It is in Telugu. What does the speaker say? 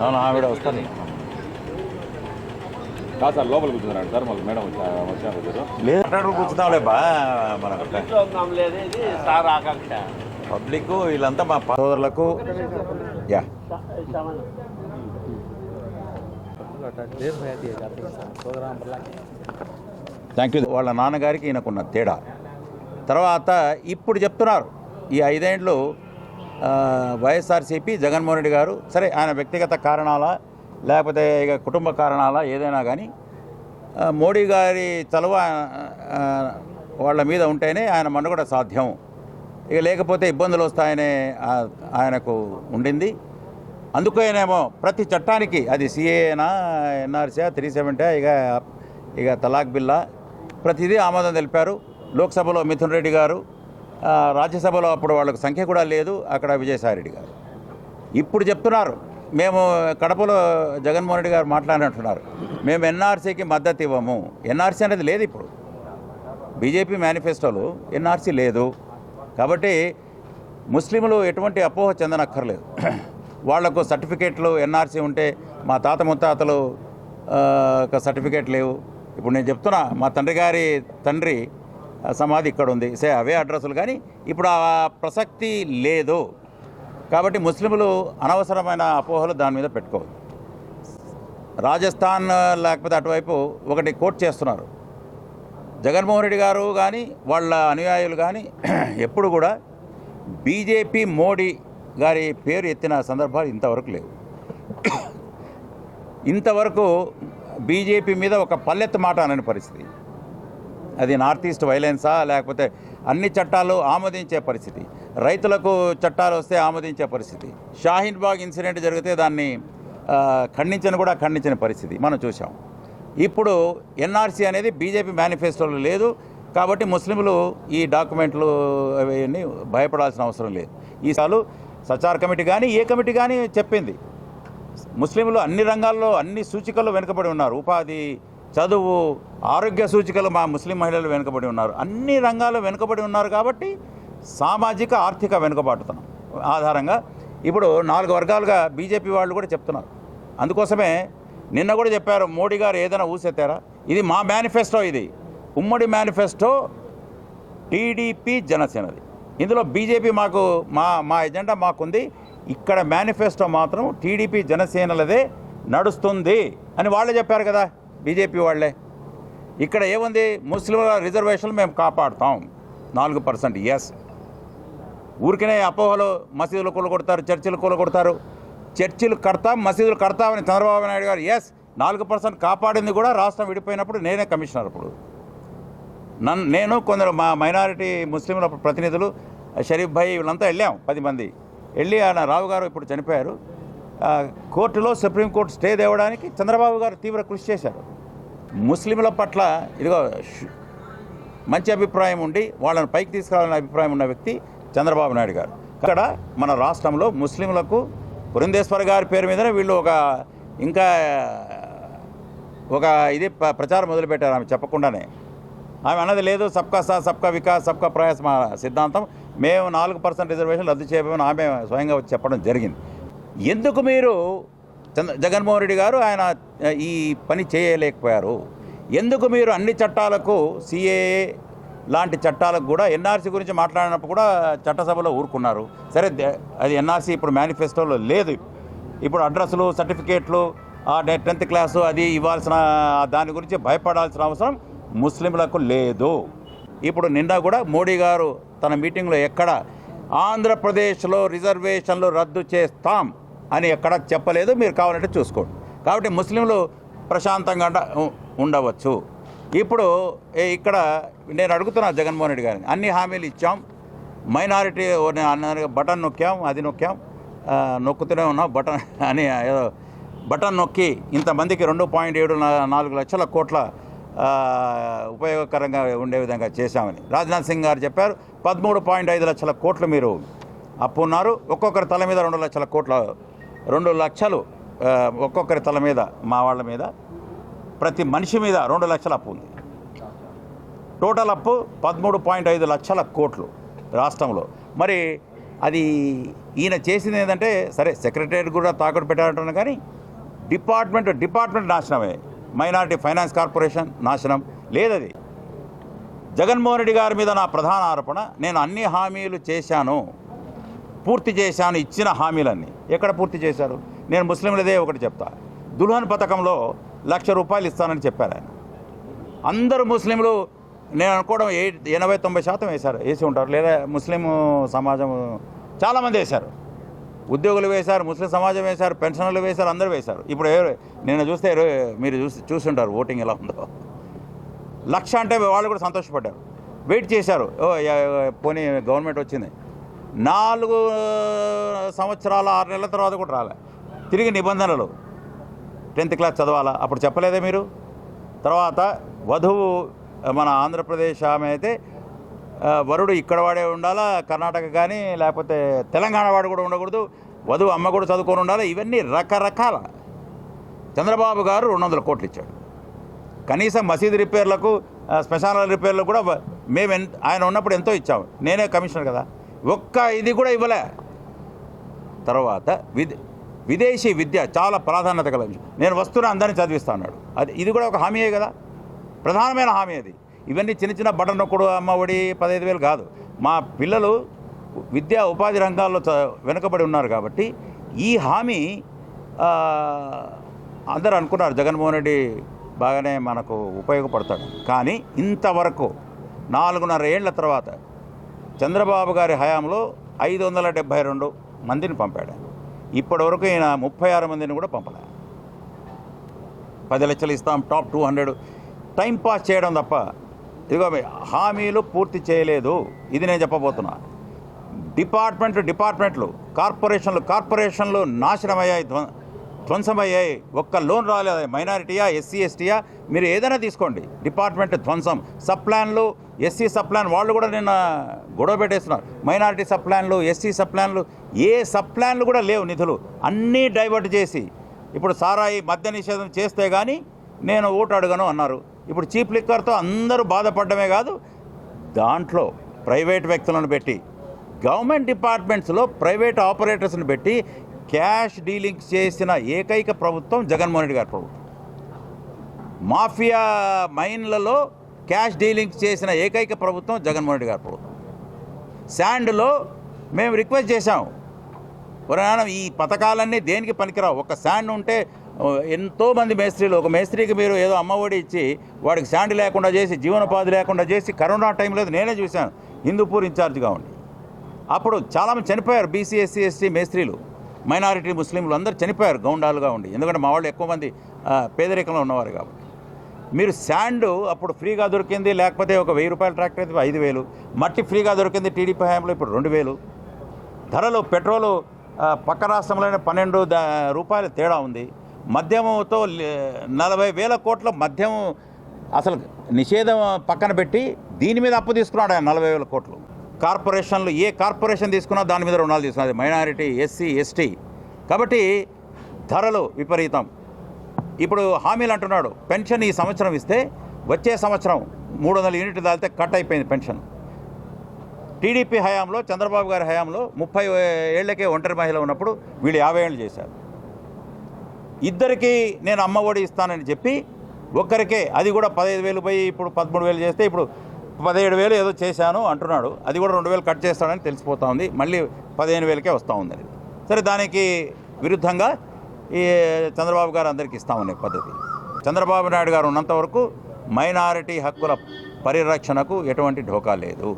అవును ఆవిడ వస్తుంది. కాదు సార్ లోపల కూర్చున్నాడు సార్ మళ్ళీ మేడం వచ్చా వచ్చారు లేదు కూర్చున్నాంలే బా మన పబ్లిక్ వీళ్ళంతా మా సోదరులకు యా. Thank you. వాళ్ళ నాన్నగారికి ఈయనకున్న తేడా. తర్వాత ఇప్పుడు చెప్తున్నారు ఈ ఐదేండ్లు వైఎస్ఆర్సీపీ జగన్మోహన్ రెడ్డి గారు సరే ఆయన వ్యక్తిగత కారణాలా లేకపోతే ఇక కుటుంబ కారణాలా ఏదైనా కానీ మోడీ గారి చలువ వాళ్ళ మీద ఉంటేనే ఆయన మనుగడ సాధ్యం. ఇక లేకపోతే ఇబ్బందులు వస్తాయనే ఆయనకు ఉండింది. అందుకేనేమో ప్రతి చట్టానికి అది సిఏనా ఎన్ఆర్సీ త్రీ సెవెంటీ ఇక ఇక తలాక్ బిల్లా ప్రతిదీ ఆమోదం తెలిపారు. లోక్సభలో మిథున్ రెడ్డి గారు రాజ్యసభలో అప్పుడు వాళ్ళకి సంఖ్య కూడా లేదు అక్కడ విజయసాయిరెడ్డి గారు. ఇప్పుడు చెప్తున్నారు మేము కడపలో జగన్మోహన్ రెడ్డి గారు మాట్లాడినట్టున్నారు మేము ఎన్ఆర్సీకి మద్దతు ఇవ్వము. ఎన్ఆర్సీ అనేది లేదు ఇప్పుడు. బీజేపీ మేనిఫెస్టోలో ఎన్ఆర్సీ లేదు. కాబట్టి ముస్లింలు ఎటువంటి అపోహ చెందనక్కర్లేదు. వాళ్ళకు సర్టిఫికేట్లు ఎన్ఆర్సీ ఉంటే మా తాత ముత్తాతలు సర్టిఫికేట్ లేవు. ఇప్పుడు నేను చెప్తున్నా మా తండ్రి గారి తండ్రి సమాధి ఇక్కడ ఉంది సే అవే అడ్రస్లు కానీ ఇప్పుడు ఆ ప్రసక్తి లేదు. కాబట్టి ముస్లింలు అనవసరమైన అపోహలు దాని మీద పెట్టుకోవద్దు. రాజస్థాన్ లేకపోతే అటువైపు ఒకటి కోట్ చేస్తున్నారు. జగన్మోహన్ రెడ్డి గారు కానీ వాళ్ళ అనుయాయులు కానీ ఎప్పుడు కూడా బీజేపీ మోడీ గారి పేరు ఎత్తిన సందర్భాలు ఇంతవరకు లేవు. ఇంతవరకు బీజేపీ మీద ఒక పల్లెత్తు మాట అనని పరిస్థితి. అది నార్త్ ఈస్ట్ వైలెన్సా లేకపోతే అన్ని చట్టాలు ఆమోదించే పరిస్థితి. రైతులకు చట్టాలు వస్తే ఆమోదించే పరిస్థితి. షాహీన్ బాగ్ ఇన్సిడెంట్ జరిగితే దాన్ని ఖండించని కూడా ఖండించిన పరిస్థితి మనం చూసాం ఇప్పుడు ఎన్ఆర్సీ అనేది బీజేపీ మేనిఫెస్టోలో లేదు కాబట్టి ముస్లింలు ఈ డాక్యుమెంట్లు అవన్నీ భయపడాల్సిన అవసరం లేదు. ఈ సార్లు సచార్ కమిటీ కానీ ఏ కమిటీ కానీ చెప్పింది. ముస్లింలు అన్ని రంగాల్లో అన్ని సూచికల్లో వెనుకబడి ఉన్నారు. ఉపాధి చదువు ఆరోగ్య సూచికలు మా ముస్లిం మహిళలు వెనుకబడి ఉన్నారు. అన్ని రంగాల్లో వెనుకబడి ఉన్నారు కాబట్టి సామాజిక ఆర్థిక వెనుకబాటుతనం ఆధారంగా ఇప్పుడు నాలుగు వర్గాలుగా బీజేపీ వాళ్ళు కూడా చెప్తున్నారు. అందుకోసమే నిన్న కూడా చెప్పారు మోడీ గారు ఏదైనా ఊసెత్తారా? ఇది మా మేనిఫెస్టో ఇది. ఉమ్మడి మేనిఫెస్టో టీడీపీ జనసేనది. ఇందులో బీజేపీ మాకు మా మా ఎజెండా మాకుంది. ఇక్కడ మేనిఫెస్టో మాత్రం టీడీపీ జనసేనలదే నడుస్తుంది అని వాళ్ళే చెప్పారు కదా. బీజేపీ వాళ్ళే. ఇక్కడ ఏముంది? ముస్లింల రిజర్వేషన్లు మేము కాపాడుతాం. నాలుగు పర్సెంట్ ఎస్ ఊరికనే అపోహలు మసీదులు కూలగొడతారు చర్చిలు కూలగొడతారు. చర్చిలు కడతాం మసీదులు కడతామని చంద్రబాబు నాయుడు గారు ఎస్ నాలుగు పర్సెంట్ కాపాడింది కూడా రాష్ట్రం విడిపోయినప్పుడు నేనే కమిషనర్ అప్పుడు. నన్ను నేను కొందరు మా మైనారిటీ ముస్లింల ప్రతినిధులు షరీఫ్ భాయ్ వీళ్ళంతా వెళ్ళాం పది మంది. వెళ్ళి ఆయన రావు గారు ఇప్పుడు చనిపోయారు. కోర్టులో సుప్రీంకోర్టు స్టే తేవడానికి చంద్రబాబు గారు తీవ్ర కృషి చేశారు. ముస్లింల పట్ల ఇదిగో మంచి అభిప్రాయం ఉండి వాళ్ళని పైకి తీసుకురావాలనే అభిప్రాయం ఉన్న వ్యక్తి చంద్రబాబు నాయుడు గారు. అక్కడ మన రాష్ట్రంలో ముస్లింలకు పురంధేశ్వర గారి పేరు మీదనే వీళ్ళు ఒక ఇంకా ఒక ఇది ప్రచారం మొదలుపెట్టారు ఆమె చెప్పకుండానే. ఆమె అన్నది లేదు సబ్కా సా సబ్కా వికాస్ సబ్కా ప్రయాస్ మా సిద్ధాంతం. మేము నాలుగు పర్సెంట్ రిజర్వేషన్ రద్దు చేయబోమని ఆమె స్వయంగా వచ్చి చెప్పడం జరిగింది. ఎందుకు మీరు చంద్ర జగన్మోహన్ రెడ్డి గారు ఆయన ఈ పని చేయలేకపోయారు? ఎందుకు మీరు అన్ని చట్టాలకు సిఏఏ లాంటి చట్టాలకు కూడా ఎన్ఆర్సీ గురించి మాట్లాడినప్పుడు కూడా చట్టసభలో ఊరుకున్నారు? సరే అది ఎన్ఆర్సీ ఇప్పుడు మేనిఫెస్టోలో లేదు. ఇప్పుడు అడ్రస్లు సర్టిఫికేట్లు ఆ టెన్త్ క్లాసు అది ఇవ్వాల్సిన దాని గురించి భయపడాల్సిన అవసరం ముస్లింలకు లేదు. ఇప్పుడు నిన్న కూడా మోడీ గారు తన మీటింగ్లో ఎక్కడ? ఆంధ్రప్రదేశ్లో రిజర్వేషన్లు రద్దు చేస్తాం. అని ఎక్కడ చెప్పలేదు మీరు కావాలంటే చూసుకోండి. కాబట్టి ముస్లింలు ప్రశాంతంగా ఉండవచ్చు. ఇప్పుడు ఏ- ఇక్కడ నేను అడుగుతున్నా జగన్మోహన్ రెడ్డి గారిని అన్ని హామీలు ఇచ్చాం మైనారిటీ బటన్ నొక్కాం అది నొక్కాం నొక్కుతూనే ఉన్నాం బటన్ అని ఏదో బటన్ నొక్కి ఇంతమందికి రెండు పాయింట్ ఏడు నాలుగు లక్షల కోట్ల ఉపయోగకరంగా ఉండే విధంగా చేశామని. రాజ్నాథ్ సింగ్ గారు చెప్పారు పదమూడు పాయింట్ ఐదు లక్షల కోట్లు మీరు అప్పు ఉన్నారు ఒక్కొక్కరి తల మీద రెండు లక్షల కోట్ల రెండు లక్షలు ఒక్కొక్కరి తల మీద మా వాళ్ళ మీద ప్రతి మనిషి మీద రెండు లక్షల అప్పు ఉంది. టోటల్ అప్పు పదమూడు పాయింట్ ఐదు లక్షల కోట్లు రాష్ట్రంలో. మరి అది ఈయన చేసింది ఏంటంటే సరే సెక్రటరియట్ కూడా తాకట్టు పెట్టారంటున్నా కానీ డిపార్ట్మెంట్ డిపార్ట్మెంట్ నాశనమే. మైనారిటీ ఫైనాన్స్ కార్పొరేషన్ నాశనం. లేదది. జగన్మోహన్ రెడ్డి గారి మీద నా ప్రధాన ఆరోపణ నేను అన్ని హామీలు చేశాను. పూర్తి చేశాను ఇచ్చిన హామీలన్నీ. ఎక్కడ పూర్తి చేశారు? నేను ముస్లింలదే ఒకటి చెప్తా. దుల్హన్ పథకంలో లక్ష రూపాయలు ఇస్తానని చెప్పారు ఆయన. అందరూ ముస్లింలు నేను అనుకోవడం ఏ ఎనభై తొంభై శాతం వేశారు. వేసి ఉంటారు. లేదా ముస్లిం సమాజం చాలామంది వేశారు. ఉద్యోగులు వేశారు ముస్లిం సమాజం వేశారు పెన్షనర్లు వేశారు అందరూ వేశారు. ఇప్పుడు నేను చూస్తే మీరు చూసి చూసుంటారు ఓటింగ్ ఎలా ఉందో. లక్ష అంటే వాళ్ళు కూడా సంతోషపడ్డారు. వెయిట్ చేశారు. ఓ పోనీ గవర్నమెంట్ వచ్చింది. నాలుగు సంవత్సరాల ఆరు నెలల తర్వాత కూడా రాలే. తిరిగి నిబంధనలు. టెన్త్ క్లాస్ చదవాలా? అప్పుడు చెప్పలేదే మీరు? తర్వాత వధువు మన ఆంధ్రప్రదేశ్ ఆమె అయితే వరుడు ఇక్కడ వాడే ఉండాలా? కర్ణాటక కానీ లేకపోతే తెలంగాణ వాడు కూడా ఉండకూడదు. వధువు అమ్మ కూడా చదువుకొని ఉండాలి? ఇవన్నీ రకరకాల. చంద్రబాబు గారు రెండు వందల కోట్లు ఇచ్చాడు. కనీసం మసీదు రిపేర్లకు స్పెషాల శ్మశానాల రిపేర్లకు కూడా మేము ఎంత ఆయన ఉన్నప్పుడు ఎంతో ఇచ్చాము. నేనే కమిషనర్ కదా. ఒక్క ఇది కూడా ఇవ్వలే. తర్వాత విద్ విదేశీ విద్య చాలా ప్రాధాన్యత కల విషయం. నేను వస్తున్నా అందరినీ చదివిస్తా అన్నాడు. అది ఇది కూడా ఒక హామీయే కదా? ప్రధానమైన హామీ అది. ఇవన్నీ చిన్న చిన్న బటన్ నొక్కుడు అమ్మ ఒడి పదహైదు వేలు కాదు. మా పిల్లలు విద్యా ఉపాధి రంగాల్లో చ- వెనుకబడి ఉన్నారు కాబట్టి ఈ హామీ అందరూ అనుకున్నారు. జగన్మోహన్ రెడ్డి బాగానే మనకు ఉపయోగపడతాడు. కానీ ఇంతవరకు నాలుగున్నర ఏళ్ళ తర్వాత చంద్రబాబు గారి హయాంలో ఐదు వందల డెబ్భై రెండు మందిని పంపాడు. ఇప్పటివరకు ఈయన ముప్పై ఆరు మందిని కూడా పంపలే. పది లక్షలు ఇస్తాం top two hundred. Time pass చేయడం తప్ప ఇదిగో హామీలు పూర్తి చేయలేదు. ఇది నేను చెప్పబోతున్నా. డిపార్ట్మెంట్ డిపార్ట్మెంట్లు కార్పొరేషన్లు కార్పొరేషన్లు నాశనమయ్యాయి ధ్వ ధ్వంసమయ్యాయి. ఒక్క లోన్ రాలేదు. మైనారిటీయా ఎస్సీ ఎస్టీయా? మీరు ఏదైనా తీసుకోండి. డిపార్ట్మెంట్ ధ్వంసం. సప్లాన్లు ఎస్సీ సప్లాన్ వాళ్ళు కూడా నిన్న గొడవ పెట్టేస్తున్నారు. మైనారిటీ సప్లాన్లు ఎస్సీ సప్లాన్లు ఏ సప్లాన్లు కూడా లేవు నిధులు. అన్నీ డైవర్ట్ చేసి ఇప్పుడు సారాయి మద్య నిషేధం చేస్తే కానీ నేను ఓటు అడగను అన్నారు. ఇప్పుడు చీప్ లిక్కర్తో అందరూ బాధపడమే కాదు దాంట్లో ప్రైవేట్ వ్యక్తులను పెట్టి గవర్నమెంట్ డిపార్ట్మెంట్స్లో ప్రైవేట్ ఆపరేటర్స్ని పెట్టి క్యాష్ డీలింగ్ చేసిన ఏకైక ప్రభుత్వం జగన్మోహన్ రెడ్డి గారి ప్రభుత్వం. మాఫియా మైన్లలో క్యాష్ డీలింగ్ చేసిన ఏకైక ప్రభుత్వం జగన్మోహన్ రెడ్డి గారి ప్రభుత్వం. శాండ్లో మేము రిక్వెస్ట్ చేశాం. పురాణం ఈ పథకాలన్నీ దేనికి పనికిరావు? ఒక శాండ్ ఉంటే ఎంతోమంది మేస్త్రీలు ఒక మేస్త్రికి మీరు ఏదో అమ్మఒడి ఇచ్చి వాడికి శాండ్ లేకుండా చేసి జీవనోపాధి లేకుండా చేసి కరోనా టైంలో నేనే చూశాను. హిందూపూర్ ఇన్ఛార్జ్గా ఉండి. అప్పుడు చాలామంది చనిపోయారు బీసీ ఎస్సీ ఎస్టీ మేస్త్రీలు. మైనారిటీ ముస్లింలు అందరూ చనిపోయారు గౌండాలుగా ఉండి. ఎందుకంటే మా వాళ్ళు ఎక్కువ మంది పేదరికంలో ఉన్నవారు కాబట్టి. మీరు శాండ్ అప్పుడు ఫ్రీగా దొరికింది లేకపోతే ఒక వెయ్యి రూపాయల ట్రాక్టర్ అయితే ఐదు వేలు. మట్టి ఫ్రీగా దొరికింది టీడీపీ హయాంలో ఇప్పుడు రెండు వేలు. ధరలు పెట్రోలు పక్క రాష్ట్రంలోనే పన్నెండు ద- రూపాయల తేడా ఉంది. మద్యముతో నలభై వేల కోట్ల మద్యం అసలు నిషేధం పక్కన పెట్టి దీని మీద అప్పు తీసుకున్నాడు ఆయన నలభై వేల కోట్లు. కార్పొరేషన్లు ఏ కార్పొరేషన్ తీసుకున్నా దాని మీద రుణాలు తీసుకున్నది మైనారిటీ ఎస్సీ ఎస్టీ. కాబట్టి ధరలు విపరీతం. ఇప్పుడు హామీలు అంటున్నాడు పెన్షన్ ఈ సంవత్సరం ఇస్తే వచ్చే సంవత్సరం మూడు వందల యూనిట్లు దాల్తే కట్ అయిపోయింది పెన్షన్. టీడీపీ హయాంలో చంద్రబాబు గారి హయాంలో ముప్పై ఏళ్ళకే ఒంటరి మహిళ ఉన్నప్పుడు వీళ్ళు యాభై ఏళ్ళు చేశారు. ఇద్దరికి నేను అమ్మ ఒడి ఇస్తానని చెప్పి ఒక్కరికే అది కూడా పదహైదు వేలు పోయి ఇప్పుడు పదమూడు వేలు చేస్తే ఇప్పుడు పదిహేడు వేలు ఏదో చేశాను అంటున్నాడు అది కూడా రెండు వేలు కట్ చేస్తాడని తెలిసిపోతా ఉంది మళ్ళీ పదిహేను వేలకే వస్తూ ఉంది సరే దానికి విరుద్ధంగా ఈ చంద్రబాబు గారు అందరికీ ఇస్తామనే పద్ధతి. చంద్రబాబు నాయుడు గారు ఉన్నంత వరకు మైనారిటీ హక్కుల పరిరక్షణకు ఎటువంటి ఢోకా లేదు.